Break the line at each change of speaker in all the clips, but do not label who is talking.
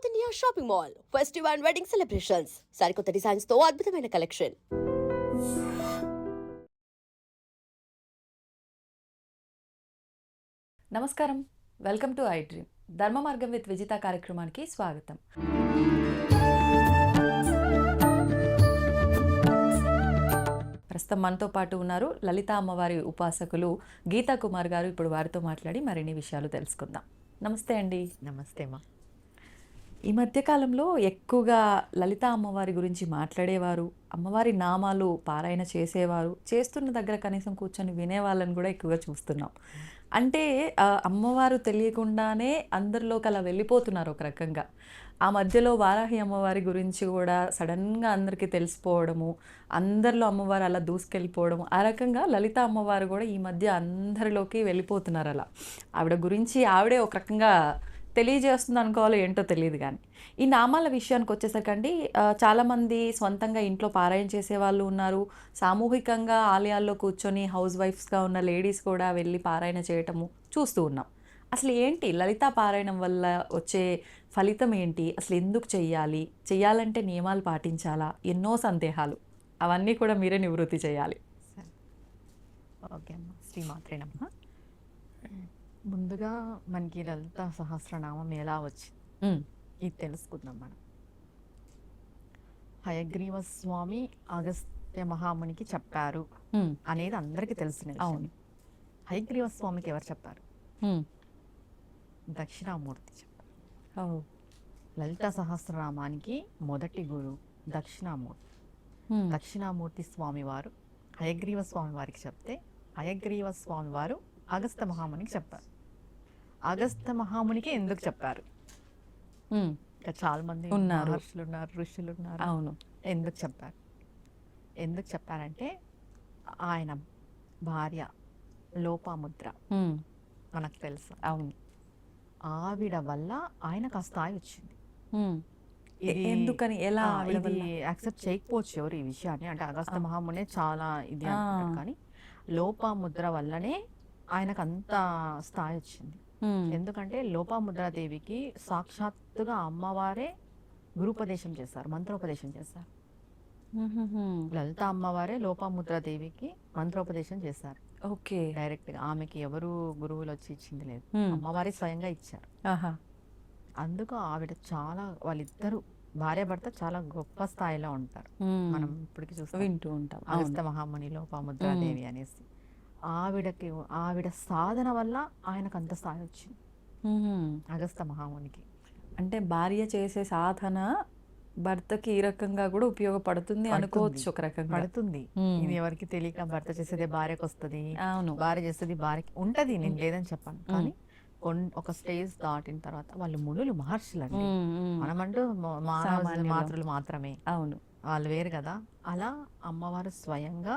South India shopping mall festive and wedding celebrations. సరికొత్త డిజైన్స్తో అద్భుతమైన కలెక్షన్.
నమస్కారం. Welcome to iDream. ధర్మ మార్గం విత్ విజిత కార్యక్రమానికి స్వాగతం. ప్రస్తుతం మనతో పాటు ఉన్నారు లలిత అమ్మవారి ఉపాసకులు గీతా కుమార్ గారు. ఇప్పుడు వారితో మాట్లాడి మరిన్ని విషయాలు తెలుసుకుందాం. నమస్తే అండి.
నమస్తే మా
ఈ మధ్యకాలంలో ఎక్కువగా లలిత అమ్మవారి గురించి మాట్లాడేవారు అమ్మవారి నామాలు పారాయణ చేసేవారు చేస్తున్న దగ్గర కనీసం కూర్చొని వినేవాళ్ళని కూడా ఎక్కువగా చూస్తున్నాం. అంటే అమ్మవారు తెలియకుండానే అందరిలోకి అలా వెళ్ళిపోతున్నారు ఒక రకంగా. ఆ మధ్యలో వారాహి అమ్మవారి గురించి కూడా సడన్గా అందరికీ తెలిసిపోవడము అందరిలో అమ్మవారు అలా దూసుకెళ్ళిపోవడము ఆ రకంగా లలిత అమ్మవారు కూడా ఈ మధ్య అందరిలోకి వెళ్ళిపోతున్నారు అలా. ఆవిడ గురించి ఆవిడే ఒక రకంగా తెలియజేస్తుంది అనుకోవాలో ఏంటో తెలియదు కానీ. ఈ నామాల విషయానికి వచ్చేసరికండి చాలామంది స్వంతంగా ఇంట్లో పారాయణ చేసే వాళ్ళు ఉన్నారు. సామూహికంగా ఆలయాల్లో కూర్చొని హౌస్ వైఫ్స్గా ఉన్న లేడీస్ కూడా వెళ్ళి పారాయణ చేయటము చూస్తూ ఉన్నాం. అసలు ఏంటి లలిత పారాయణం వల్ల వచ్చే ఫలితం ఏంటి? అసలు ఎందుకు చెయ్యాలి? చెయ్యాలంటే నియమాలు పాటించాలా? ఎన్నో సందేహాలు. అవన్నీ కూడా మీరే నివృత్తి చేయాలి.
ఓకే అమ్మ. శ్రీమాత్రేనమ్మ ముందుగా మనకి లలిత సహస్రనామం ఎలా వచ్చింది? ఇది తెలుసుకుందాం మనం. హయగ్రీవ స్వామి అగస్త్య మహామునికి చెప్పారు అనేది అందరికీ తెలిసిన.
అవును.
హయగ్రీవ స్వామికి ఎవరు చెప్పారు? దక్షిణామూర్తి చెప్పారు. లలిత సహస్రనామానికి మొదటి గురు దక్షిణామూర్తి. దక్షిణామూర్తి స్వామి వారు హయగ్రీవ స్వామి వారికి చెప్తే హయగ్రీవ స్వామి వారు అగస్త మహామునికి చెప్పారు. అగస్త మహామునికి ఎందుకు చెప్పారు? ఇంకా చాలా మంది
ఉన్నారు.
మహర్షులు ఉన్నారు ఋషులు ఉన్నారు
అవును.
ఎందుకు చెప్పారు? ఎందుకు చెప్పారంటే ఆయన భార్య లోపాముద్ర. మనకు తెలుసు.
అవును.
ఆవిడ వల్ల ఆయనకు ఆ స్థాయి వచ్చింది.
ఎందుకని? ఎలా
ఇది? యాక్సెప్ట్ చేయకపోవచ్చు ఎవరు ఈ విషయాన్ని. అంటే అగస్త. మహామునే చాలా ఇది కానీ లోపాముద్ర వల్లనే ఆయనకు అంత స్థాయి వచ్చింది. ఎందుకంటే లోపాముద్రాదేవికి సాక్షాత్తుగా అమ్మవారే గురుపదేశం చేశారు మంత్రోపదేశం
ఉహుహుం.
లలిత అమ్మవారే లోపాముద్రాదేవికి మంత్రోపదేశం చేశారు
ఓకే.
డైరెక్ట్గా ఆమెకి ఎవరు గురువులు వచ్చి ఇచ్చింది లేదు. అమ్మవారి స్వయంగా ఇచ్చారు.
ఆహా.
అందుకు ఆవిడ చాలా వాళ్ళిద్దరు భార్య భర్త చాలా గొప్ప స్థాయిలో ఉంటారు. మనం ఇప్పటికి చూస్తాం.
వింటూ ఉంటాం.
అగస్త మహాముని లోపాముద్రాదేవి అనేసి. ఆవిడకి ఆవిడ సాధన వల్ల ఆయనకు అంత స్థాయి వచ్చింది. అగస్త మహామునికి.
అంటే భార్య చేసే సాధన భర్తకి ఈ రకంగా కూడా ఉపయోగపడుతుంది
పడుతుంది.
అనుకోవచ్చు ఒక రకంగా.
పడుతుంది. ఇది ఎవరికి తెలియక భర్త చేసేదే భార్యకు వస్తుంది.
అవును.
భార్య చేసేది భార్యకి ఉంటది. నేను లేదని చెప్పాను. కానీ ఒక స్టేజ్ దాటిన తర్వాత వాళ్ళు మునులు మహర్షులు అండి మనమంటూ. మాతృలు మాత్రమే.
అవును.
వాళ్ళు వేరు కదా. అలా అమ్మవారు స్వయంగా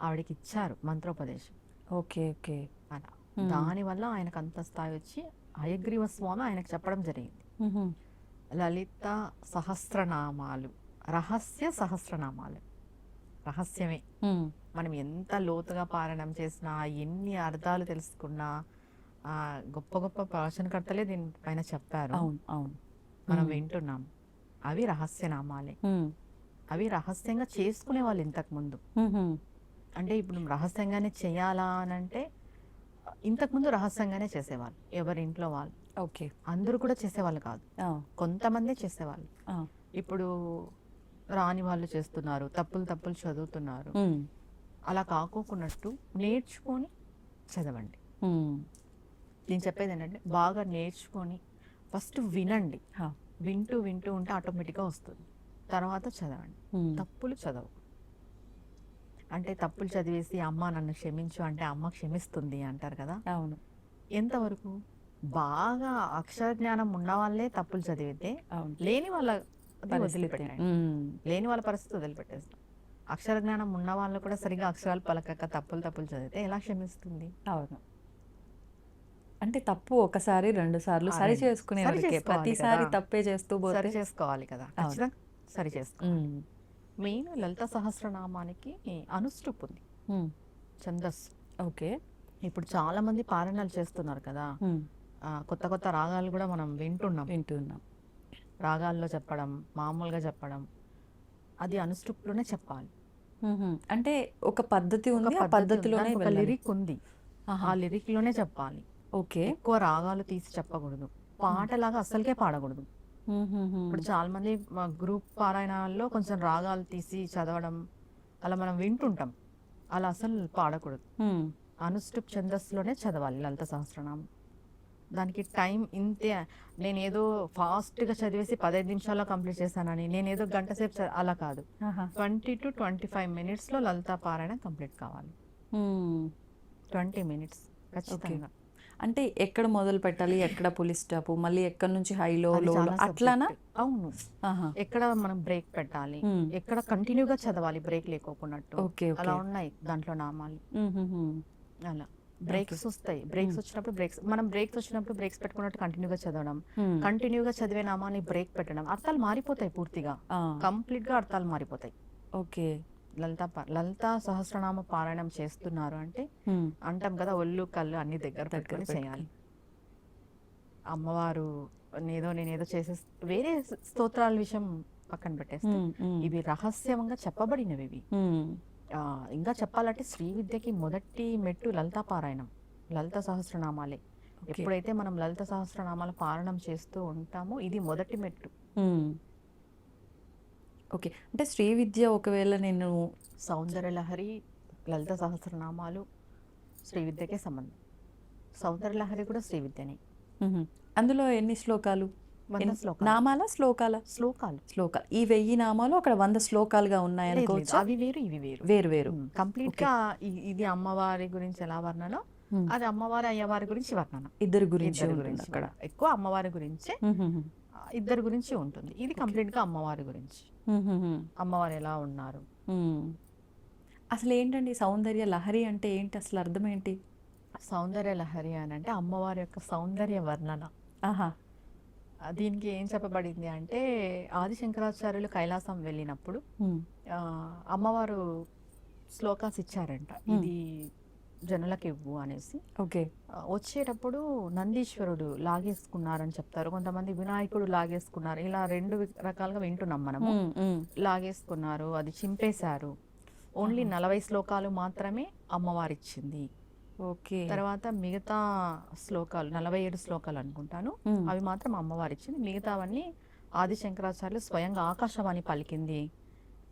ఆవిడకి ఇచ్చారు మంత్రోపదేశం.
Okay okay.
అలా.
ఉమ్,
దాని వల్ల ఆయనకు అంత స్థాయి వచ్చి హయగ్రీవ స్వామి ఆయనకు చెప్పడం జరిగింది. లలిత సహస్రనామాలు రహస్య సహస్రనామాలు. రహస్యమే. మనం ఎంత లోతుగా పారాయణం చేసినా ఎన్ని అర్థాలు తెలుసుకున్నా ఆ, గొప్ప గొప్ప ప్రవచనకర్తలే దీనిపైన చెప్పారు.
అవును అవును.
మనం వింటున్నాం. అవి రహస్యనామాలే. అవి రహస్యంగా చేసుకునే వాళ్ళు ఇంతకు ముందు.
ఉహుం.
అంటే ఇప్పుడు రహస్యంగానే చేయాలా అని అంటే ఇంతకుముందు రహస్యంగానే చేసేవాళ్ళు ఎవరి ఇంట్లో వాళ్ళు.
ఓకే.
అందరూ కూడా చేసేవాళ్ళు కాదు. కొంతమందే చేసేవాళ్ళు. ఇప్పుడు రాని వాళ్ళు చేస్తున్నారు తప్పులు తప్పులు చదువుతున్నారు. అలా కాకోకున్నట్టు నేర్చుకొని చదవండి. నేను చెప్పేది ఏంటంటే బాగా నేర్చుకొని ఫస్ట్ వినండి. వింటూ వింటూ ఉంటే ఆటోమేటిక్గా వస్తుంది. తర్వాత చదవండి. తప్పులు చదవు. అంటే తప్పులు చదివేసి అమ్మ నన్ను క్షమించు అంటే అమ్మ క్షమిస్తుంది అంటారు కదా?
అవును.
ఎంతవరకు? బాగా అక్షర జ్ఞానం ఉన్న వాళ్ళే తప్పులు చదివితే లేని వాళ్ళ. వదిలిపెట్టండి లేని వాళ్ళ పరిస్థితి వదిలిపెట్టేస్తాం. అక్షర జ్ఞానం ఉన్న వాళ్ళు కూడా సరిగా అక్షరాలు పలకక తప్పులు తప్పులు చదివితే ఎలా క్షమిస్తుంది?
అవును. అంటే తప్పు ఒకసారి రెండు సార్లు సరి. చేసుకునే ప్రతిసారి. తప్పే చేస్తూ
సరి చేసుకోవాలి కదా. ఖచ్చితంగా. సరి
ఉమ్,
మెయిన్ లలిత సహస్రనామానికి అనుష్టుప్ ఉంది
ఉమ్,
ఛందస్సు.
ఓకే.
ఇప్పుడు చాలా మంది పారాయణాలు చేస్తున్నారు కదా. కొత్త కొత్త రాగాలు కూడా మనం వింటున్నాం.
వింటున్నాం.
రాగాల్లో చెప్పడం మామూలుగా చెప్పడం అది అనుష్టుప్లోనే చెప్పాలి.
అంటే ఒక పద్ధతి ఉంది ఆ. పద్ధతిలోనే
ఒక. లిరిక్ ఉంది. ఆ లిరిక్లోనే చెప్పాలి.
ఓకే.
ఎక్కువ రాగాలు తీసి చెప్పకూడదు. పాటలాగా అస్సలకే పాడకూడదు. ఇప్పుడు చాలా మంది మా గ్రూప్ పారాయణాల్లో కొంచెం రాగాలు తీసి చదవడం అలా మనం వింటుంటాం. అలా అసలు పాడకూడదు. అనుష్టుప్ ఛందస్సులోనే చదవాలి లలిత సహస్రనామం. దానికి టైం ఇంతే. నేను ఏదో ఫాస్ట్గా చదివేసి పదహైదు నిమిషాల్లో కంప్లీట్ చేశానని నేను ఏదో గంట సేపు అలా కాదు. ట్వంటీ టు ట్వంటీ ఫైవ్ మినిట్స్లో లలిత పారాయణ కంప్లీట్ కావాలి. Twenty minutes. ఖచ్చితంగా.
అంటే ఎక్కడ మొదలు పెట్టాలి? ఎక్కడ పులి స్టాప్? మళ్ళీ ఎక్కడ నుంచి హైలో లో అట్లానా.
అవును. ఎక్కడ మనం బ్రేక్ పెట్టాలి. ఎక్కడ కంటిన్యూగా చదవాలి బ్రేక్ లేకోకున్నట్టు? అలా ఉన్నాయి దాంట్లో నామాలు. అలా. బ్రేక్స్ వస్తాయి. బ్రేక్స్ వచ్చినప్పుడు బ్రేక్స్ మనం బ్రేక్స్ వచ్చినప్పుడు బ్రేక్స్ పెట్టుకున్నట్టు కంటిన్యూగా చదవడం. కంటిన్యూగా చదివే నామాన్ని బ్రేక్ పెట్టడం. అర్థాలు మారిపోతాయి పూర్తిగా. కంప్లీట్గా అర్థాలు మారిపోతాయి.
ఓకే.
లలిత లలిత సహస్రనామ పారాయణం చేస్తున్నారు అంటే. అంటాం కదా ఒళ్ళు కళ్ళు అన్ని దగ్గర
దగ్గర
పెట్టుకొని. చేయాలి అమ్మవారు నేదో నేనేదో చేసే వేరే స్తోత్రాల విషయం పక్కన పెట్టేస్తే. ఇవి రహస్యంగా చెప్పబడినవి ఇవి ఇంకా చెప్పాలంటే శ్రీ విద్యకి మొదటి మెట్టు లలిత పారాయణం లలిత సహస్రనామాలే. ఎప్పుడైతే మనం లలిత సహస్రనామాల పారాయణం చేస్తూ ఉంటామో ఇది మొదటి మెట్టు.
ఓకే. అంటే శ్రీ విద్య ఒకవేళ నేను
సౌందర్య లహరి లలిత సహస్రనామాలు శ్రీ విద్యకే సంబంధం. సౌందర్య లహరి కూడా శ్రీ విద్యనే.
అందులో ఎన్ని శ్లోకాలు?
వంద
ఎన్ని-
శ్లోకాలు.
నామాల శ్లోకాల?
శ్లోకాలు.
శ్లోకాలు. ఈ వెయ్యి నామాలు అక్కడ వంద శ్లోకాలుగా ఉన్నాయి అనుకోవచ్చు?
అవి వేరు ఇవి వేరు.
వేరు వేరు.
కంప్లీట్గా ఇది అమ్మవారి గురించి ఎలా వర్ణనో. అది అమ్మవారి అయ్యవారి గురించి వర్ణన.
ఇద్దరు గురించి అక్కడ.
ఎక్కువ అమ్మవారి గురించే. ఇద్దరి గురించి ఉంటుంది. ఇది కంప్లీట్గా అమ్మవారి గురించి. అమ్మవారు ఎలా ఉన్నారు.
అసలు ఏంటండి సౌందర్య లహరి అంటే ఏంటి? అసలు అర్థం ఏంటి
సౌందర్య లహరి అని అంటే అమ్మవారి యొక్క సౌందర్య వర్ణన.
ఆహా.
దీనికి ఏం చెప్పబడింది అంటే ఆది శంకరాచార్యులు కైలాసం వెళ్ళినప్పుడు అమ్మవారు శ్లోకాస్ ఇచ్చారంట. ఇది జనులకు ఇవ్వు అనేసి.
ఓకే.
వచ్చేటప్పుడు నందీశ్వరుడు లాగేసుకున్నారని చెప్తారు. కొంతమంది వినాయకుడు లాగేసుకున్నారు. ఇలా రెండు రకాలుగా వింటున్నాం మనము. లాగేసుకున్నారు అది చింపేశారు. ఓన్లీ నలభై శ్లోకాలు మాత్రమే అమ్మవారు ఇచ్చింది
ఓకే.
తర్వాత మిగతా శ్లోకాలు నలభై ఏడు శ్లోకాలు అనుకుంటాను. అవి మాత్రం అమ్మవారు ఇచ్చింది మిగతావన్నీ ఆది శంకరాచార్యులు స్వయంగా ఆకాశవాణి పలికింది.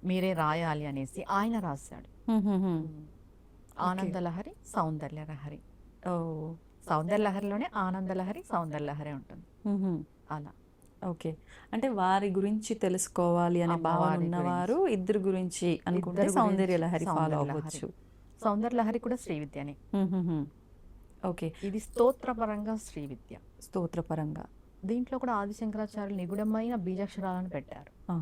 మీరే రాయాలి అనేసి ఆయన రాశాడు. ఆనందలహరి సౌందర్య లహరి
ఓ
సౌందర్య లహరిలోనే ఆనందలహరి సౌందర్య లహరి ఉంటుంది. అలా.
ఓకే. అంటే వారి గురించి తెలుసుకోవాలి అనే భావన ఉన్నవారు ఇద్దరు గురించి అనుకుంటే సౌందర్య లహరి ఫాలో అవ్వచ్చు.
సౌందర్య లహరి కూడా శ్రీ విద్యనే.
ఓకే.
ఇది స్తోత్రపరంగా శ్రీ విద్య
స్తోత్రపరంగా.
దీంట్లో కూడా ఆది శంకరాచార్యులు నిగుడమైన బీజాక్షరాలను పెట్టారు.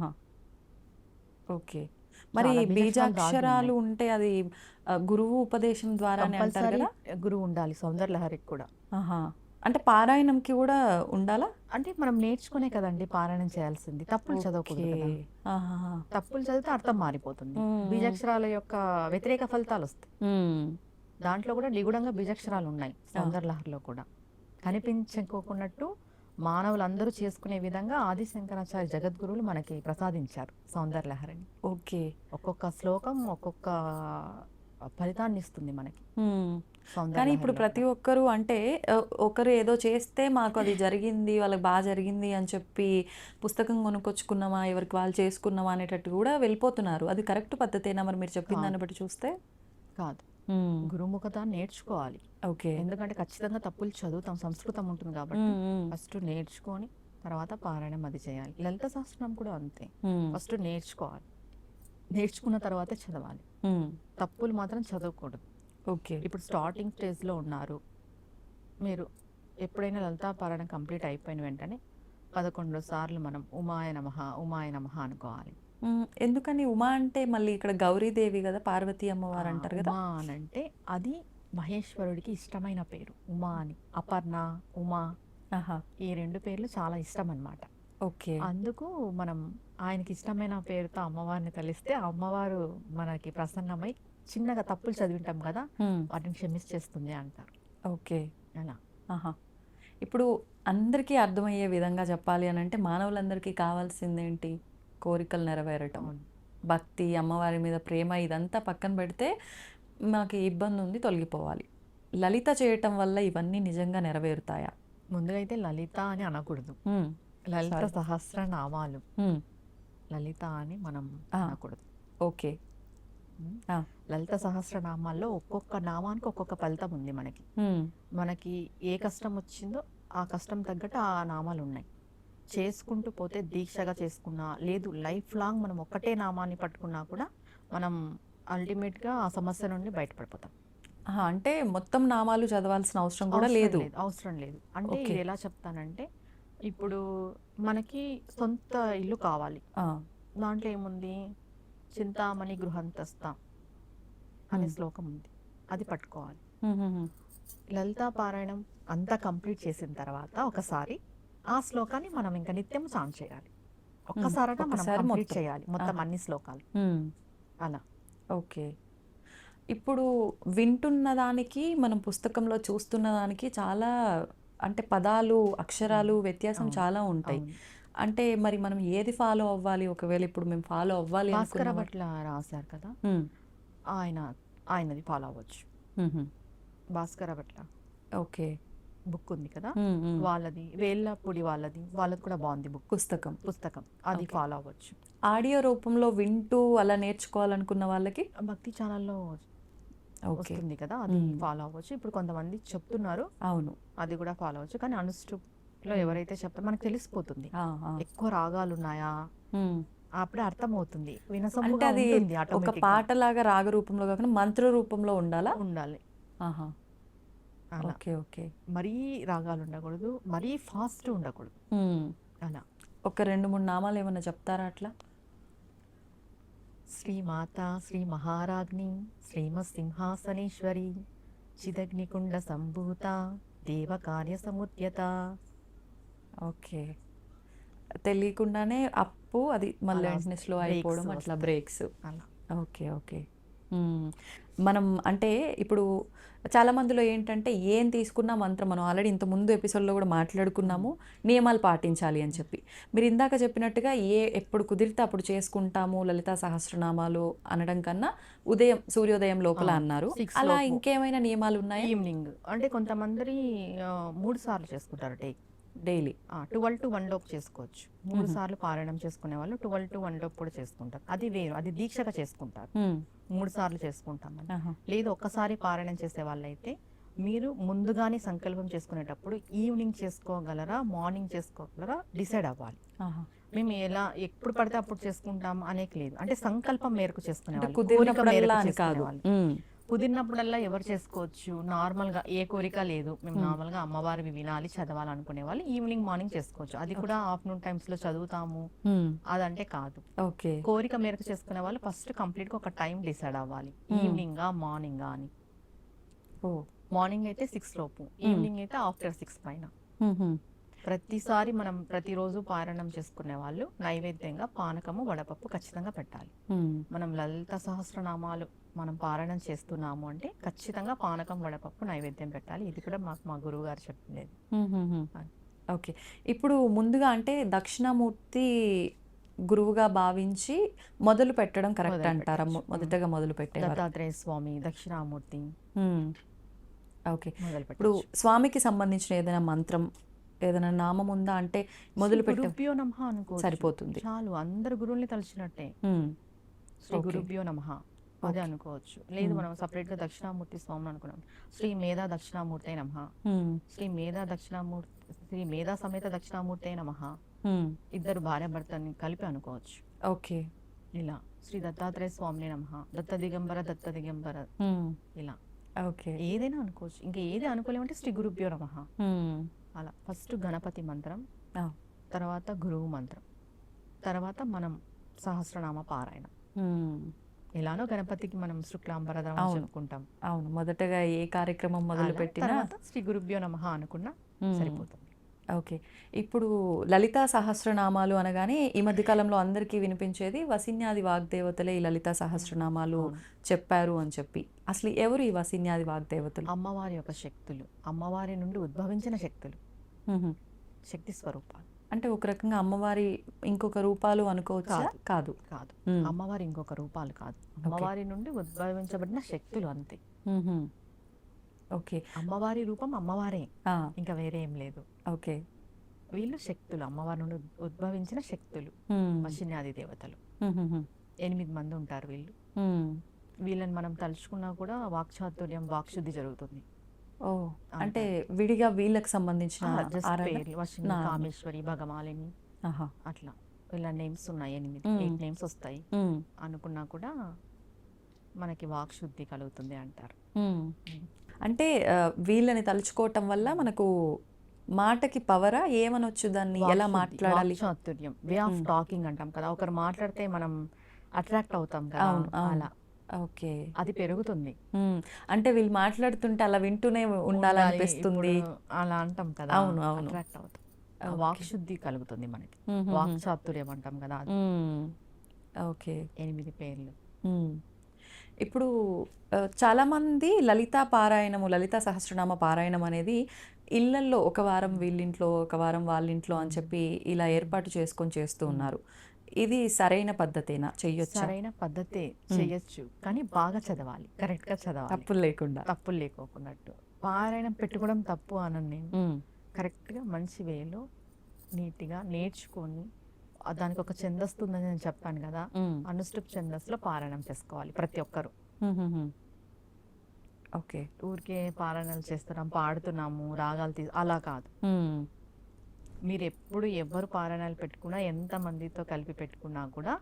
ఓకే. మరి
బీజాక్షరాలు
ఉంటే అది గురువు ఉపదేశం ద్వారానే అంటారు
కంపల్సరీ
కదా
గురువు ఉండాలి సౌందర్య లహరికి కూడా.
అంటే పారాయణంకి కూడా ఉండాలా?
అంటే మనం నేర్చుకునే కదండి పారాయణం చేయాల్సింది. తప్పులు చదవకూడదు. తప్పులు చదివితే అర్థం మారిపోతుంది. బీజాక్షరాల యొక్క వ్యతిరేక ఫలితాలు వస్తాయి. దాంట్లో కూడా నిగుడంగా బీజాక్షరాలు ఉన్నాయి సౌందర్య లహరిలో కూడా. కనిపించుకోకున్నట్టు మానవులందరూ చేసుకునే విధంగా ఆది శంకరాచార్య జగద్గురువులు మనకి ప్రసాదించారు. సౌందర్య లహరిని.
ఓకే.
ఒక్కొక్క శ్లోకం ఒక్కొక్క ఫలితాన్ని ఇస్తుంది మనకి.
కానీ ఇప్పుడు ప్రతి ఒక్కరు అంటే ఒకరు ఏదో చేస్తే మాకు అది జరిగింది వాళ్ళకి బాగా జరిగింది అని చెప్పి పుస్తకం కొనుక్కొచ్చుకున్నామా ఎవరికి వాళ్ళు చేసుకున్నామా అనేటట్టు కూడా వెళ్ళిపోతున్నారు. అది కరెక్ట్ పద్ధతేనా మరి మీరు చెప్పిన దాన్ని బట్టి చూస్తే?
కాదు. గురుముఖత నేర్చుకోవాలి.
ఓకే.
ఎందుకంటే ఖచ్చితంగా తప్పులు చదువుతాం సంస్కృతం ఉంటుంది కాబట్టి ఫస్ట్ నేర్చుకొని తర్వాత పారాయణం అది చేయాలి. లలిత శాస్త్రం కూడా అంతే. ఫస్ట్ నేర్చుకోవాలి. నేర్చుకున్న తర్వాతే చదవాలి. తప్పులు మాత్రం చదవకూడదు.
ఓకే.
ఇప్పుడు స్టార్టింగ్ స్టేజ్లో ఉన్నారు. మీరు ఎప్పుడైనా లలితా పారాయణం కంప్లీట్ అయిపోయిన వెంటనే పదకొండు సార్లు మనం ఉమాయ నమః ఉమాయ నమః అనుకోవాలి.
ఎందుకని ఉమా అంటే మళ్ళీ ఇక్కడ గౌరీదేవి కదా పార్వతీ అమ్మవారు అంటారు కదా?
ఉమా అని అంటే అది మహేశ్వరుడికి ఇష్టమైన పేరు ఉమా అని. అపర్ణ ఉమా ఈ రెండు పేర్లు చాలా ఇష్టం అన్నమాట.
ఓకే.
అందుకు మనం ఆయనకి ఇష్టమైన పేరుతో అమ్మవారిని కలిస్తే ఆ అమ్మవారు మనకి ప్రసన్నమై చిన్నగా తప్పులు చదివింటాం కదా. వాటిని క్షమించేస్తుంది అంటారు.
ఓకే.
అలా.
ఆహా. ఇప్పుడు అందరికీ అర్థమయ్యే విధంగా చెప్పాలి అని అంటే మానవులందరికీ కావాల్సిందేంటి? కోరికలు నెరవేరటం. భక్తి అమ్మవారి మీద ప్రేమ ఇదంతా పక్కన పెడితే మాకు ఇబ్బంది ఉంది తొలగిపోవాలి. లలిత చేయటం వల్ల ఇవన్నీ నిజంగా నెరవేరుతాయా?
ముందుగా అయితే లలిత అని అనకూడదు. లలిత
Sorry.
సహస్రనామాలు.
హ్మ్,
లలిత అని మనం. అనకూడదు.
ఓకే.
లలిత సహస్రనామాల్లో ఒక్కొక్క నామానికి ఒక్కొక్క ఫలితం ఉంది మనకి. మనకి ఏ కష్టం వచ్చిందో ఆ కష్టం తగ్గట్టు ఆ నామాలు ఉన్నాయి. చేసుకుంటూ పోతే దీక్షగా చేసుకున్నా లేదు లైఫ్ లాంగ్ మనం ఒక్కటే నామాన్ని పట్టుకున్నా కూడా మనం అల్టిమేట్గా ఆ సమస్య నుండి బయటపడిపోతాం.
అంటే మొత్తం నామాలు చదవాల్సిన అవసరం కూడా లేదు.
అవసరం లేదు. అంటే. ఇది ఎలా చెప్తానంటే ఇప్పుడు మనకి సొంత ఇల్లు కావాలి. దాంట్లో ఏముంది? చింతామణి గృహంతస్థ అనే. శ్లోకం ఉంది. అది పట్టుకోవాలి. లలితా పారాయణం అంతా కంప్లీట్ చేసిన తర్వాత ఒకసారి ఆ శ్లోకాన్ని మనం ఇంకా నిత్యం సాంగ్ చేయాలి. మనం
ఒక్కసారి
కంప్లీట్. చేయాలి. మొత్తం. అన్ని శ్లోకాలు. అలా.
ఓకే. ఇప్పుడు వింటున్న దానికి మనం పుస్తకంలో చూస్తున్న దానికి చాలా అంటే పదాలు అక్షరాలు వ్యత్యాసం. చాలా ఉంటాయి. అంటే మరి మనం ఏది ఫాలో అవ్వాలి? ఒకవేళ ఇప్పుడు మేము ఫాలో అవ్వాలి
భాస్కర
అనుకున్నాం
భట్ల రాశారు కదా? ఆయన ఆయనది ఫాలో అవ్వచ్చు.
హ్మ్, హ్మ్.
భాస్కర భట్ల.
ఓకే.
బుక్ ఉంది కదా. వాళ్ళది వేళ్ళపూడి వాళ్ళది. వాళ్ళది కూడా బాగుంది బుక్.
పుస్తకం.
పుస్తకం. అది. ఫాలో అవ్వచ్చు.
ఆడియో రూపంలో వింటూ అలా నేర్చుకోవాలనుకున్న వాళ్ళకి?
భక్తి ఛానల్లో
ఓకే.
వస్తుంది కదా? అది. ఫాలో అవ్వచ్చు. ఇప్పుడు కొంతమంది చెప్తున్నారు.
అవును.
అది కూడా ఫాలో అవ్వచ్చు. కానీ అనుష్ఠుప్లో ఎవరైతే చెప్తారో మనకు తెలిసిపోతుంది. ఎక్కువ రాగాలు ఉన్నాయా. అప్పుడే అర్థమవుతుంది. వినసొంపుగా
అది
ఉంటుంది
ఒక
గా.
పాటలాగా రాగ రూపంలో కాకుండా మంత్ర రూపంలో ఉండాలా?
ఉండాలి.
ఆహా.
అలా.
Okay okay.
మరీ రాగాలు ఉండకూడదు మరీ ఫాస్ట్ ఉండకూడదు. అలా.
ఒక రెండు మూడు నామాలు ఏమన్నా చెప్తారా అట్లా?
శ్రీమాత శ్రీ మహారాజ్ని శ్రీమసింహాసనేశ్వరి చిదగ్నికుండ సంభూత దేవకార్య సముద్యత.
ఓకే. తెలియకుండానే అప్పు అది మళ్ళీ వెంటనే స్లో అయిపోవడం అట్లా. బ్రేక్స్
అలా.
Okay okay. మనం అంటే ఇప్పుడు చాలా మందిలో ఏంటంటే ఏం తీసుకున్నా మంత్రం మనం ఆల్రెడీ ఇంత ముందు ఎపిసోడ్లో కూడా మాట్లాడుకున్నాము నియమాలు పాటించాలి అని చెప్పి. మీరు ఇందాక చెప్పినట్టుగా ఏ ఎప్పుడు కుదిరితే అప్పుడు చేసుకుంటాము లలితా సహస్రనామాలు అనడం కన్నా ఉదయం సూర్యోదయం లోపల అన్నారు. అలా. ఇంకేమైనా నియమాలు ఉన్నాయా?
ఈవినింగ్ అంటే కొంతమంది మూడు సార్లు చేసుకుంటారు day
daily.
Twelve to one లోపు చేసుకోవచ్చు. మూడు సార్లు పారాయణం చేసుకునే వాళ్ళు ట్వెల్వ్ టు వన్ లోపు కూడా చేసుకుంటారు. అది వేరు. అది దీక్షగా చేసుకుంటారు. మూడు సార్లు చేసుకుంటామని లేదు ఒక్కసారి పారాయణం చేసే వాళ్ళైతే మీరు ముందుగానే సంకల్పం చేసుకునేటప్పుడు ఈవినింగ్ చేసుకోగలరా మార్నింగ్ చేసుకోగలరా డిసైడ్ అవ్వాలి. మేము ఎలా ఎప్పుడు పడితే అప్పుడు చేసుకుంటాం అనేక లేదు. అంటే సంకల్పం మేరకు చేసుకునే వాళ్ళు,
కాదు.
కుదిరినప్పుడల్లా ఎవరు చేసుకోవచ్చు? నార్మల్గా ఏ కోరిక లేదు. మేము నార్మల్గా అమ్మవారివి వినాలి చదవాలి అనుకునే వాళ్ళు ఈవినింగ్ మార్నింగ్ చేసుకోవచ్చు. అది కూడా ఆఫ్టర్నూన్ టైమ్స్లో చదువుతాము. అదంటే కాదు.
ఓకే.
కోరిక మేరకు చేసుకునే వాళ్ళు ఫస్ట్ కంప్లీట్గా ఒక టైం డిసైడ్ అవ్వాలి. ఈవినింగ్గా మార్నింగ్గా అని.
ఓ.
మార్నింగ్ అయితే సిక్స్ లోపు. ఈవినింగ్ అయితే ఆఫ్టర్ సిక్స్ పైన. ప్రతిసారి మనం ప్రతిరోజు పారాయణం చేసుకునే వాళ్ళు నైవేద్యంగా పానకము వడపప్పు ఖచ్చితంగా పెట్టాలి. మనం లలిత సహస్రనామాలు మనం పారాయణం చేస్తున్నాము అంటే ఖచ్చితంగా పానకం వడపప్పు నైవేద్యం పెట్టాలి. ఇది కూడా మాకు మా గురువు గారు. అది.
ఓకే. ఇప్పుడు ముందుగా అంటే దక్షిణామూర్తి గురువుగా భావించి మొదలు పెట్టడం కరెక్ట్ అంటారా. మొదటగా మొదలు పెట్టేవారు.
దత్తాత్రేయ స్వామి దక్షిణామూర్తి.
ఓకే. ఇప్పుడు స్వామికి సంబంధించిన ఏదైనా మంత్రం ఏదైనా నామం ఉందా అంటే మొదలు పెట్ట
గురుభ్యో నమః అనుకో
సరిపోతుంది.
చాలు. అందరు గురువుల్ని తలిచినట్టే. శ్రీ. గురుభ్యో నమః. అదే అనుకోవచ్చు. లేదు మనం సపరేట్గా దక్షిణామూర్తి స్వామి అనుకున్నాం. శ్రీ మేధా దక్షిణామూర్తి నమః. శ్రీ మేధా దక్షిణామూర్తి శ్రీ మేధా సమేత దక్షిణామూర్తి నమః. ఇద్దరు భార్య భర్తని కలిపి అనుకోవచ్చు.
ఓకే.
ఇలా. శ్రీ దత్తాత్రేయ స్వామిని నమః. దత్త దిగంబర దత్త దిగంబర. ఇలా.
ఓకే.
ఏదైనా అనుకోవచ్చు. ఇంకా ఏది అనుకోలేమంటే శ్రీ గురుభ్యో నమః. అలా. ఫస్ట్ గణపతి మంత్రం. తర్వాత గురువు మంత్రం తర్వాత మనం సహస్రనామ పారాయణం. ఎలానో గణపతికి మనం శుక్లాంబరధరం
అవును.
చెప్పుకుంటాం
అవును మొదటగా ఏ కార్యక్రమం మొదలు పెట్టినా
శ్రీ గురుభ్యో నమః అనుకున్నా. సరిపోతుంది
ఓకే ఇప్పుడు లలితా సహస్రనామాలు అనగానే ఈ మధ్య కాలంలో అందరికీ వినిపించేది వసిన్యాది వాగ్దేవతలే ఈ లలితా సహస్రనామాలు. చెప్పారు అని చెప్పి అసలు ఎవరు ఈ వసిన్యాది వాగ్దేవతలు
అమ్మవారి యొక్క శక్తులు అమ్మవారి నుండి ఉద్భవించిన శక్తులు. శక్తి స్వరూపాలు
అంటే ఒక రకంగా అమ్మవారి ఇంకొక రూపాలు అనుకోవచ్చా?
కాదు.
కాదు.
కాదు.
మ్మ్.
అమ్మవారి ఇంకొక రూపాలు కాదు. అమ్మవారి నుండి ఉద్భవించబడిన శక్తులు అంతే.
ఓకే.
అమ్మవారి రూపం అమ్మవారే. ఇంకా వేరే ఏం లేదు.
ఓకే.
వీళ్ళు శక్తులు. అమ్మవారి నుండి ఉద్భవించిన శక్తులు. వశిన్యాది దేవతలు. ఎనిమిది మంది ఉంటారు వీళ్ళు. వీళ్ళని మనం తలుచుకున్నా కూడా వాక్చాతుర్యం వాక్శుద్ధి జరుగుతుంది.
ఓ అంటే విడిగా వీళ్ళకి సంబంధించిన
కామేశ్వరి భగమాలిని. అట్లా. వీళ్ళ నేమ్స్ ఉన్నాయి ఎనిమిది. ఎయిట్ నేమ్స్ వస్తాయి. అనుకున్నా కూడా మనకి వాక్శుద్ధి కలుగుతుంది అంటారు.
అంటే వీళ్ళని తలుచుకోవటం వల్ల మనకు మాటకి పవరా? ఏమనొచ్చు దాన్ని? ఎలా మాట్లాడాలి?
వాక్చాతుర్యం వే ఆఫ్. టాకింగ్ అంటాం కదా. ఒకరు మాట్లాడితే మనం అట్రాక్ట్ అవుతాం కదా. అలా.
ఓకే
అది పెరుగుతుంది.
అంటే వీళ్ళు మాట్లాడుతుంటే అలా వింటూనే ఉండాలనిపిస్తుంది
అలా అంటాం కదా
అవును, అవును.
Attract
okay.
వాక్శుద్ధి కలుగుతుంది మనకి
మ్మ్.
వాక్చాతుర్యం అంటాం కదా.
ఓకే
ఎనిమిది పేర్లు.
ఇప్పుడు చాలామంది లలితా పారాయణము లలితా సహస్రనామ పారాయణం అనేది ఇళ్ళల్లో ఒక వారం వీళ్ళింట్లో ఒక వారం వాళ్ళింట్లో అని చెప్పి ఇలా ఏర్పాటు చేసుకొని చేస్తూ ఉన్నారు ఇది సరైన పద్ధతేనా? చెయ్యొచ్చా?
సరైన పద్ధతే చేయొచ్చు కానీ బాగా చదవాలి. కరెక్ట్గా చదవాలి.
తప్పులు లేకుండా.
తప్పులు లేకోకున్నట్టు. పారాయణం పెట్టుకోవడం తప్పు అనను నేను. కరెక్ట్గా మంచి వేలో నీట్గా నేర్చుకొని దానికి ఒక ఛందస్సు ఉందని నేను చెప్పాను కదా. అనుష్ఠుప్ ఛందస్సులో పారాయణం చేసుకోవాలి ప్రతి ఒక్కరు.
ఓకే
ఊరికే పారాయణాలు చేస్తున్నాం పాడుతున్నాము రాగాలు తీ అలా కాదు. మీరు ఎప్పుడు ఎవరు పారాయణాలు పెట్టుకున్నా ఎంత మందితో కలిపి పెట్టుకున్నా కూడా.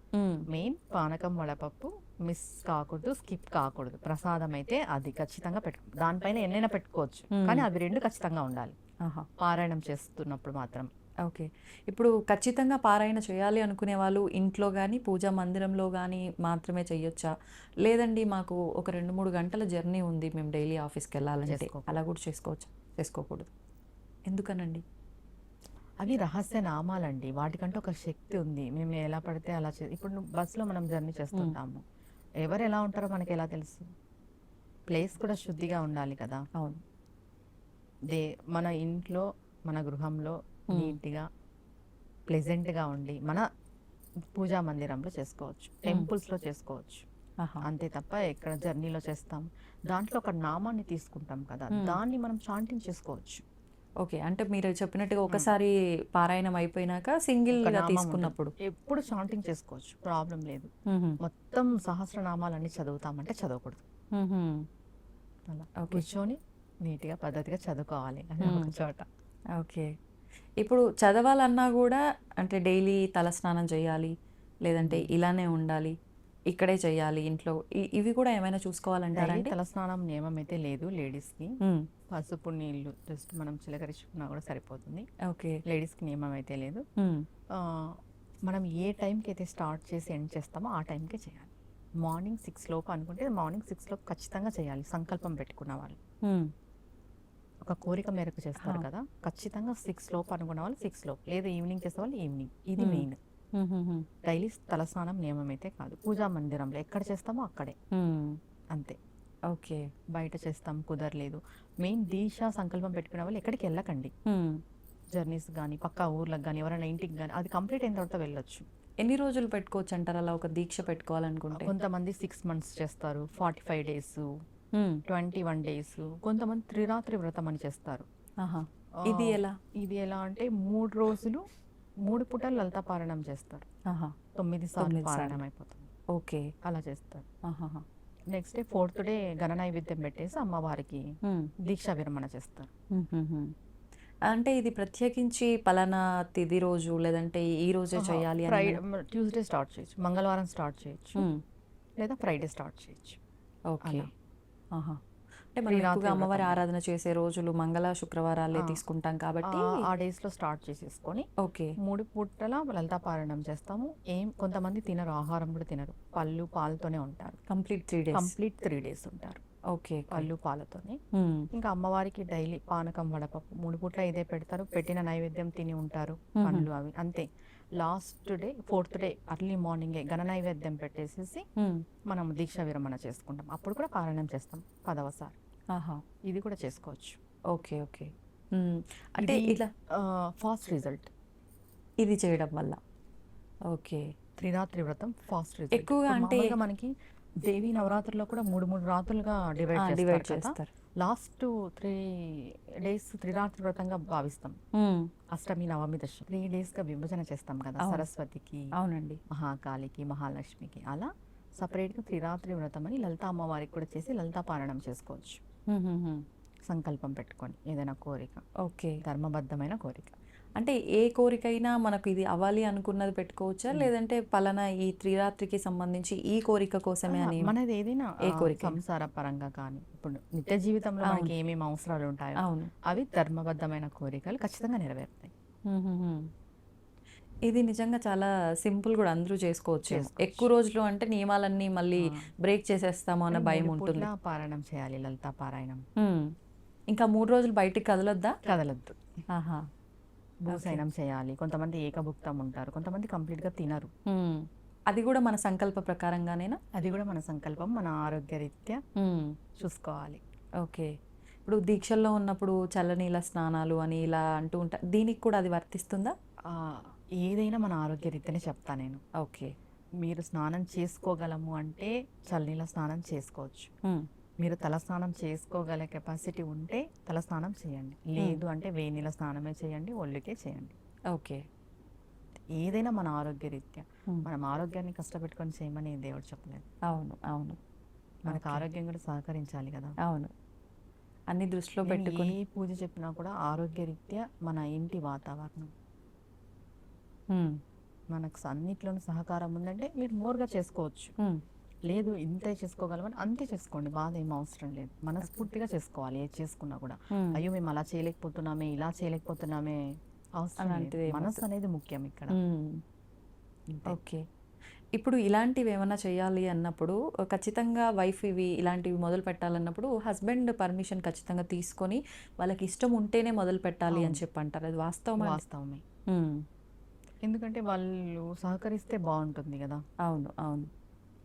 మెయిన్ పానకం వడపప్పు మిస్ కాకూడదు స్కిప్ కాకూడదు. ప్రసాదం అయితే అది ఖచ్చితంగా పెట్టు దానిపైన ఎన్నైనా పెట్టుకోవచ్చు. కానీ అవి రెండు ఖచ్చితంగా ఉండాలి.
ఆహా.
పారాయణం చేస్తున్నప్పుడు మాత్రం.
ఓకే. ఇప్పుడు ఖచ్చితంగా పారాయణ చేయాలి అనుకునే వాళ్ళు ఇంట్లో కానీ పూజా మందిరంలో కానీ మాత్రమే చెయ్యొచ్చా లేదండి మాకు ఒక రెండు మూడు గంటల జర్నీ ఉంది. మేము డైలీ ఆఫీస్కి వెళ్ళాలంటే. అలా కూడా చేసుకోవచ్చా? చేసుకోకూడదు. ఎందుకనండి?
అవి రహస్య నామాలండి. వాటికంటే ఒక శక్తి ఉంది. మేము ఎలా పడితే అలా చే ఇప్పుడు బస్సులో మనం జర్నీ చేస్తుంటాము. ఎవరు ఎలా ఉంటారో మనకి ఎలా తెలుసు? ప్లేస్ కూడా శుద్ధిగా ఉండాలి కదా.
అవును.
దే మన ఇంట్లో మన గృహంలో నీట్గా ప్లెజెంట్గా ఉండి మన పూజా మందిరంలో చేసుకోవచ్చు. టెంపుల్స్లో చేసుకోవచ్చు. అంతే తప్ప ఎక్కడ జర్నీలో చేస్తాం. దాంట్లో ఒక నామాన్ని తీసుకుంటాం కదా. దాన్ని మనం చాంటింగ్ చేసుకోవచ్చు.
ఓకే. అంటే మీరు చెప్పినట్టుగా ఒకసారి పారాయణం అయిపోయినాక సింగిల్ తీసుకున్నప్పుడు.
ఎప్పుడు చాంటింగ్ చేసుకోవచ్చు. ప్రాబ్లం లేదు. మొత్తం సహస్రనామాలన్నీ చదువుతామంటే చదవకూడదు. అలా. కూర్చొని నీట్గా పద్ధతిగా చదువుకోవాలి. ఒక చోట.
ఓకే. ఇప్పుడు చదవాలన్నా కూడా అంటే డైలీ తలస్నానం చేయాలి లేదంటే ఇలానే ఉండాలి. ఇక్కడే చేయాలి ఇంట్లో. ఇవి కూడా ఏమైనా చూసుకోవాలంటారా
డైలీ
అండి?
తలస్నానం నియమం అయితే లేదు లేడీస్కి. పసుపు నీళ్ళు జస్ట్ మనం చిలకరించుకున్నా కూడా సరిపోతుంది.
ఓకే.
లేడీస్కి నియమం అయితే లేదు. మనం ఏ టైంకి అయితే స్టార్ట్ చేసి ఎండ్ చేస్తామో ఆ టైంకే చేయాలి. మార్నింగ్ సిక్స్ లోపు అనుకుంటే మార్నింగ్ సిక్స్ లోపు ఖచ్చితంగా చేయాలి. సంకల్పం పెట్టుకున్న వాళ్ళు. ఒక కోరిక మేరకు చేస్తారు. కదా. ఖచ్చితంగా సిక్స్ లోపు అనుకున్న వాళ్ళు సిక్స్ లోపు. లేదా ఈవినింగ్ చేసే వాళ్ళు ఈవినింగ్. ఇది. మెయిన్. డైలీ తలస్నానం నియమం అయితే కాదు. పూజా మందిరంలో ఎక్కడ చేస్తామో అక్కడే. అంతే.
ఓకే.
బయట చేస్తాం కుదరలేదు. మెయిన్ దీక్ష సంకల్పం పెట్టుకునే వాళ్ళు ఎక్కడికి వెళ్ళకండి. జర్నీస్ కానీ పక్కా ఊర్లకు కానీ ఎవరైనా ఇంటికి కానీ అది కంప్లీట్ అయిన తర్వాత వెళ్ళొచ్చు.
ఎన్ని రోజులు పెట్టుకోవచ్చు అంటారు అలా ఒక దీక్ష పెట్టుకోవాలనుకుంటే?
కొంతమంది సిక్స్ మంత్స్ చేస్తారు forty five days. Twenty one days కొంతమంది త్రిరాత్రి వ్రతం అని చేస్తారు.
ఇది ఎలా?
ఇది ఎలా అంటే మూడు రోజులు మూడు పూటలు లలిత పారాయణం చేస్తారు తొమ్మిది సార్లు పారాయణం. అయిపోతుంది
ఓకే
అలా చేస్తారు. నెక్స్ట్ డే ఫోర్త్ డే గణ నైవేద్యం పెట్టేసి అమ్మవారికి
మ్మ్.
దీక్ష విరమణ చేస్తారు.
అంటే ఇది ప్రత్యేకించి పలానా తిది రోజు లేదంటే ఈ రోజే చేయాలి
ట్యూస్డే స్టార్ట్ చేయొచ్చు మంగళవారం స్టార్ట్ చేయొచ్చు. లేదా ఫ్రైడే స్టార్ట్ చేయొచ్చు
ఓకే. ఆహా అంటే మనం ఎక్కువగా అమ్మవారి. ఆరాధన చేసే రోజులు మంగళ శుక్రవారాలే. తీసుకుంటాం కాబట్టి
ఆ- డేస్లో స్టార్ట్ చేసేసుకొని
ఓకే.
మూడు పూటల లలిత పారాయణం చేస్తాము. ఏం కొంతమంది తినరు ఆహారం కూడా తినరు. పళ్ళు పాలతోనే ఉంటారు.
Complete three days
complete three days ఉంటారు.
ఓకే
పళ్ళు పాలతోనే. ఇంకా అమ్మవారికి డైలీ పానకం వడపప్పు మూడు పూట్ల ఇదే పెడతారు. పెట్టిన నైవేద్యం తిని ఉంటారు. పండ్లు అవి. అంతే. Last day fourth day early మార్నింగే గణ నైవేద్యం పెట్టేసేసి. మనం దీక్ష విరమణ చేసుకుంటాం. అప్పుడు కూడా పారాయణం చేస్తాం పదవసారి
ఆహా
ఇది కూడా చేసుకోవచ్చు.
Okay okay. అంటే ఇట్లా
ఫాస్ట్ రిజల్ట్
ఇది చేయడం వల్ల. ఓకే
త్రిరాత్రి వ్రతం ఫాస్ట్ రిజల్ట్
ఎక్కువగా అంటే-
మనకి దేవి నవరాత్రుల్లో కూడా మూడు మూడు రాత్రులుగా డివైడ్
డివైడ్
చేస్తారు లాస్ట్ త్రీ డేస్ త్రిరాత్రి వ్రతంగా భావిస్తాం. అష్టమి నవమి దశ త్రీ డేస్గా విభజన చేస్తాం కదా. సరస్వతికి
అవునండి.
మహాకాళికి మహాలక్ష్మికి. అలా సపరేట్గా త్రిరాత్రి వ్రతం అని లలిత అమ్మవారికి కూడా చేసి లలితా పారాయణం చేసుకోవచ్చు. సంకల్పం పెట్టుకొని ఏదైనా కోరిక.
ఓకే.
ధర్మబద్ధమైన కోరిక.
అంటే ఏ కోరికైనా మనకు ఇది అవ్వాలి అనుకున్నది పెట్టుకోవచ్చా? లేదంటే పలానా ఈ త్రిరాత్రికి సంబంధించి ఈ కోరిక కోసమే అని
మనది ఏదైనా
ఏ కోరిక?
సంసార పరంగా కానీ ఇప్పుడు నిత్య జీవితంలో. మనకి ఏమేమి అవసరాలు ఉంటాయో
అవును.
అవి ధర్మబద్ధమైన కోరికలు ఖచ్చితంగా నెరవేరుతాయి.
ఇది నిజంగా చాలా సింపుల్ కూడా అందరూ చేసుకోవచ్చు. ఎక్కువ రోజులు అంటే నియమాలన్నీ మళ్ళీ. బ్రేక్ చేసేస్తామో అన్న భయం ఉంటుంది.
పారాయణం చేయాలి లలితా పారాయణం.
ఇంకా మూడు రోజులు బయటికి కదలొద్దా?
కదలద్దు.
ఆహా.
భూసైనం చేయాలి. కొంతమంది ఏకభుక్తం ఉంటారు కొంతమంది కంప్లీట్గా తినరు.
అది కూడా మన సంకల్ప ప్రకారంగానేనా?
అది కూడా మన సంకల్పం మన ఆరోగ్య రీత్యా
మ్మ్.
చూసుకోవాలి.
ఓకే. ఇప్పుడు దీక్షల్లో ఉన్నప్పుడు చల్లనీళ్ళ స్నానాలు అని ఇలా అంటూ ఉంటారు దీనికి కూడా అది వర్తిస్తుందా?
ఏదైనా మన ఆరోగ్య రీత్యానే చెప్తా నేను.
ఓకే.
మీరు స్నానం చేసుకోగలము అంటే చల్లనీళ్ళ స్నానం చేసుకోవచ్చు. మీరు తల స్నానం చేసుకోగల కెపాసిటీ ఉంటే తల స్నానం చేయండి. లేదు అంటే నీళ్ళ స్నానమే చేయండి ఒళ్ళుకే చేయండి.
ఓకే.
ఏదైనా మన ఆరోగ్య రీత్యా. మనం ఆరోగ్యాన్ని కష్టపెట్టుకొని చేయమని దేవుడు చెప్పలేదు.
అవును అవును.
మనకు. ఆరోగ్యం కూడా సహకరించాలి కదా.
అవును. అన్ని దృష్టిలో పెట్టుకుని
పూజ చెప్పినా కూడా ఆరోగ్య రీత్యా మన ఇంటి వాతావరణం. మనకు అన్నిట్లోనూ సహకారం ఉందంటే మీరు మోర్గా చేసుకోవచ్చు. లేదు ఇంతే చేసుకోగలమని అంతే చేసుకోండి. బాధ ఏం అవసరం లేదు. మనస్ఫూర్తిగా చేసుకోవాలి ఏది చేసుకున్నా కూడా. అయ్యో మేము అలా చేయలేకపోతున్నామే ఇలా చేయలేకపోతున్నామే అవసరం మనసు అనేది ముఖ్యం ఇక్కడ.
ఓకే. ఇప్పుడు ఇలాంటివి ఏమైనా చేయాలి అన్నప్పుడు ఖచ్చితంగా వైఫ్ ఇవి ఇలాంటివి మొదలు పెట్టాలన్నప్పుడు హస్బెండ్ పర్మిషన్ ఖచ్చితంగా తీసుకొని వాళ్ళకి ఇష్టం ఉంటేనే మొదలు పెట్టాలి అని. చెప్పి అంటారు అది వాస్తవమా
వాస్తవమే. ఎందుకంటే వాళ్ళు సహకరిస్తే బాగుంటుంది కదా.
అవును అవును.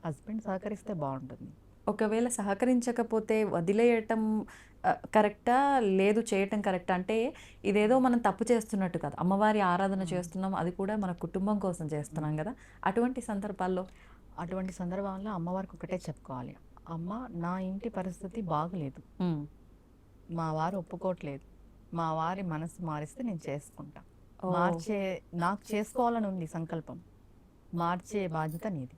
హస్బెండ్ సహకరిస్తే బాగుంటుంది.
ఒకవేళ సహకరించకపోతే వదిలేయటం కరెక్టా? లేదు చేయటం కరెక్టా? అంటే ఇదేదో మనం తప్పు చేస్తున్నట్టు కదా. అమ్మవారి ఆరాధన చేస్తున్నాం అది కూడా మన కుటుంబం కోసం చేస్తున్నాం కదా. అటువంటి సందర్భాల్లో?
అటువంటి సందర్భాల్లో అమ్మవారికి ఒకటే చెప్పుకోవాలి. అమ్మ నా ఇంటి పరిస్థితి బాగలేదు. మా వారు ఒప్పుకోవట్లేదు. మా వారి మనసు మారిస్తే నేను చేసుకుంటా.
ఓ.
మార్చే నాకు చేసుకోవాలని ఉంది సంకల్పం మార్చే బాధ్యత నీది.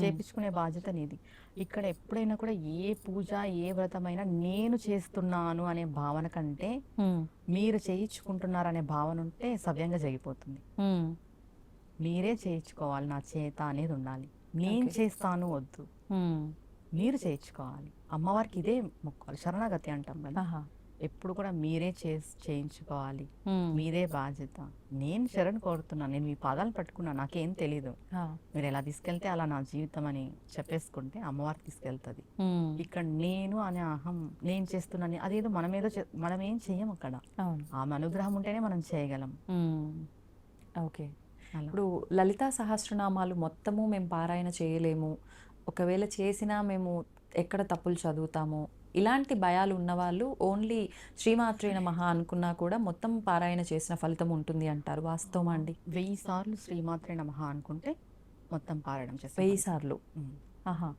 చేపించుకునే బాధ్యత నీది ఇక్కడ ఎప్పుడైనా కూడా ఏ పూజ ఏ వ్రతమైనా నేను చేస్తున్నాను అనే భావన కంటే. మీరు చేయించుకుంటున్నారనే భావన ఉంటే సవ్యంగా జరిగిపోతుంది. మీరే చేయించుకోవాలి నా చేత అనేది ఉండాలి నేను. చేస్తాను వద్దు. మీరు చేయించుకోవాలి అమ్మవారికి ఇదే మొక్కాలి శరణాగతి అంటాం కదా. ఎప్పుడు కూడా మీరే చేసి చేయించుకోవాలి. మీదే బాధ్యత. నేను శరణ్ కోరుతున్నాను నేను మీ పాదాలు పట్టుకున్నా. నాకేం తెలీదు. మీరు ఎలా తీసుకెళ్తే అలా నా జీవితం అని చెప్పేసుకుంటే అమ్మవారు తీసుకెళ్తుంది. ఇక్కడ నేను అనే అహం నేను చేస్తున్నాను అదేదో మనమేదో చే- మనం ఏం చెయ్యం అక్కడ ఆమె అనుగ్రహం ఉంటేనే మనం చేయగలం.
ఓకే. ఇప్పుడు లలితా సహస్రనామాలు మొత్తము మేము పారాయణ చేయలేము. ఒకవేళ చేసినా మేము ఎక్కడ తప్పులు చదువుతాము? ఇలాంటి భయాలు ఉన్నవాళ్ళు ఓన్లీ శ్రీమాత్రేణ మహా అనుకున్నా కూడా మొత్తం పారాయణ చేసిన ఫలితం ఉంటుంది అంటారు. వాస్తవమా అండి.
వెయ్యి సార్లు శ్రీమాత్రే నమః అనుకుంటే మొత్తం పారాయణం చేస్తాం.
వెయ్యి సార్లు. ఆహా.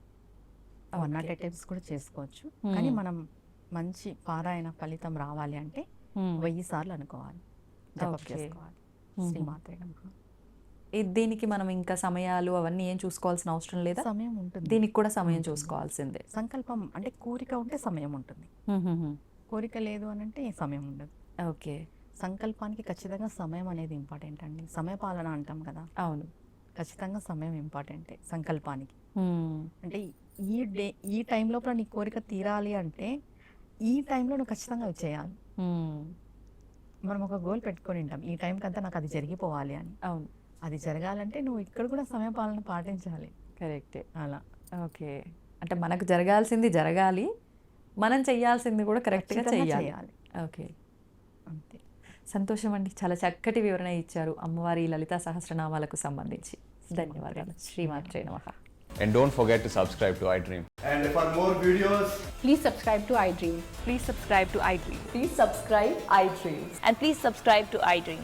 వన్ నాట్ టైమ్స్ కూడా చేసుకోవచ్చు. కానీ మనం మంచి పారాయణ ఫలితం రావాలి అంటే. వెయ్యి సార్లు అనుకోవాలి. జపం. చేసుకోవాలి. శ్రీమాత్రే నమః.
ఇది దీనికి మనం ఇంకా సమయాలు అవన్నీ ఏం చూసుకోవాల్సిన అవసరం లేదా?
సమయం ఉంటుంది.
దీనికి కూడా సమయం. చూసుకోవాల్సిందే.
సంకల్పం అంటే కోరిక ఉంటే సమయం ఉంటుంది. కోరిక లేదు అని అంటే సమయం ఉండదు.
ఓకే.
సంకల్పానికి ఖచ్చితంగా సమయం అనేది ఇంపార్టెంట్ అండి. సమయపాలన అంటాం కదా.
అవును.
ఖచ్చితంగా సమయం ఇంపార్టెంటే సంకల్పానికి. అంటే ఈ డే ఈ టైం లోపల నీ కోరిక తీరాలి అంటే ఈ టైంలో నువ్వు ఖచ్చితంగా అవి చేయాలి. మనం ఒక గోల్ పెట్టుకొని ఉంటాం. ఈ టైంకి అంతా నాకు అది జరిగిపోవాలి అని.
అవును.
అది జరగాలంటే నువ్వు ఇక్కడ కూడా సమయపాలన పాటించాలి
కరెక్టే
అలా
ఓకే అంటే మనకు జరగాల్సింది జరగాలి మనం చెయ్యాల్సింది కూడా కరెక్ట్గా చెయ్యాలి
చేయాలి
ఓకే
అంతే
సంతోషం అండి చాలా చక్కటి వివరణ ఇచ్చారు అమ్మవారి లలితా సహస్రనామాలకు సంబంధించి ధన్యవాదాలు శ్రీమాత్రే నమః
And don't forget to subscribe to iDream. And for more videos,
Please subscribe to iDream.
Please subscribe to iDream.
Please subscribe iDreams.
And please subscribe to iDream.